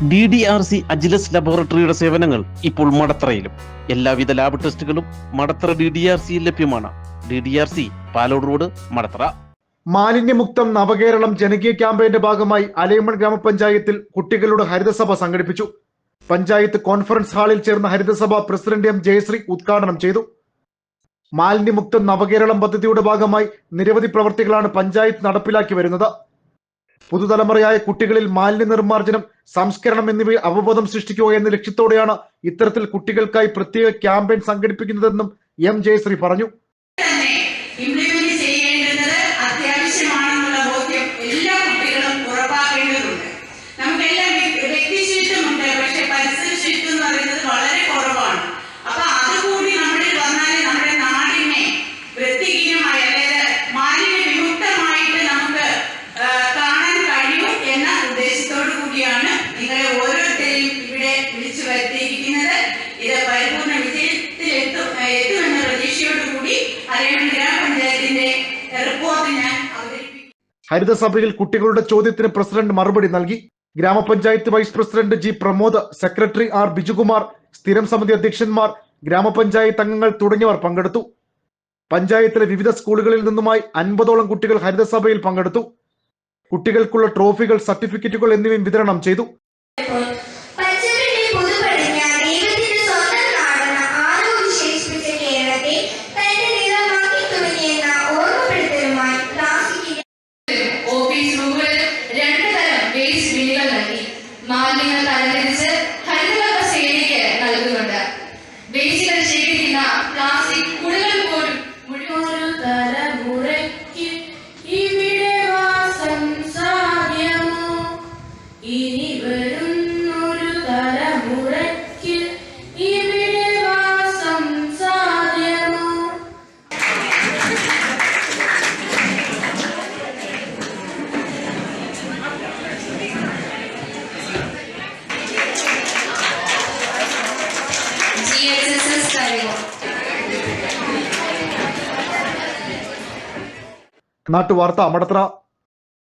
D D R C Agilus ലബോറട്ടറിയുടെ സേവനങ്ങൾ ഇപ്പോൾ മടത്തറയിലും. എല്ലാവിധ ലാബ് ടെസ്റ്റുകളും മടത്തറ ഡി ഡി ആർ സിയിൽ ലഭ്യമാണ്. D D R C Palode road Madathara. മാലിന്യമുക്തം നവകേരളം ജനകീയ ക്യാമ്പയിന്റെ ഭാഗമായി അലൈമൺ ഗ്രാമപഞ്ചായത്തിൽ കുട്ടികളുടെ ഹരിതസഭ സംഘടിപ്പിച്ചു. പഞ്ചായത്ത് കോൺഫറൻസ് ഹാളിൽ ചേർന്ന ഹരിതസഭ പ്രസിഡന്റ് എം ജയശ്രീ ഉദ്ഘാടനം ചെയ്തു. മാലിന്യമുക്തം നവകേരളം പദ്ധതിയുടെ ഭാഗമായി നിരവധി പ്രവർത്തികളാണ് പഞ്ചായത്ത് നടപ്പിലാക്കി വരുന്നത്. പുതുതലമുറയായ കുട്ടികളിൽ മാലിന്യ നിർമ്മാർജനം സംസ്കരണം എന്നിവയിൽ അവബോധം സൃഷ്ടിക്കുക എന്ന ലക്ഷ്യത്തോടെയാണ് ഇത്തരത്തിൽ കുട്ടികൾക്കായി പ്രത്യേക ക്യാമ്പയിൻ സംഘടിപ്പിക്കുന്നതെന്നും എം ജയശ്രീ പറഞ്ഞു. ഗ്രാമപഞ്ചായത്തിന്റെ റിപ്പോർട്ട് ഞാൻ ഹരിതസഭയിൽ കുട്ടികളുടെ ചോദ്യത്തിന് പ്രസിഡന്റ് മറുപടി നൽകി. ഗ്രാമപഞ്ചായത്ത് vice president G Pramod secretary R Bijukumar സ്ഥിരം സമിതി അധ്യക്ഷന്മാർ ഗ്രാമപഞ്ചായത്ത് അംഗങ്ങൾ തുടങ്ങിയവർ പങ്കെടുത്തു. പഞ്ചായത്തിലെ വിവിധ സ്കൂളുകളിൽ നിന്നുമായി അൻപതോളം കുട്ടികൾ ഹരിതസഭയിൽ പങ്കെടുത്തു. കുട്ടികൾക്കുള്ള ട്രോഫികൾ സർട്ടിഫിക്കറ്റുകൾ എന്നിവയും വിതരണം ചെയ്തു. തലമുറയ്ക്ക് ഇവിടെ വാസം സാധ്യമോ? ഇനി നാട്ടുവാർത്ത മടത്ര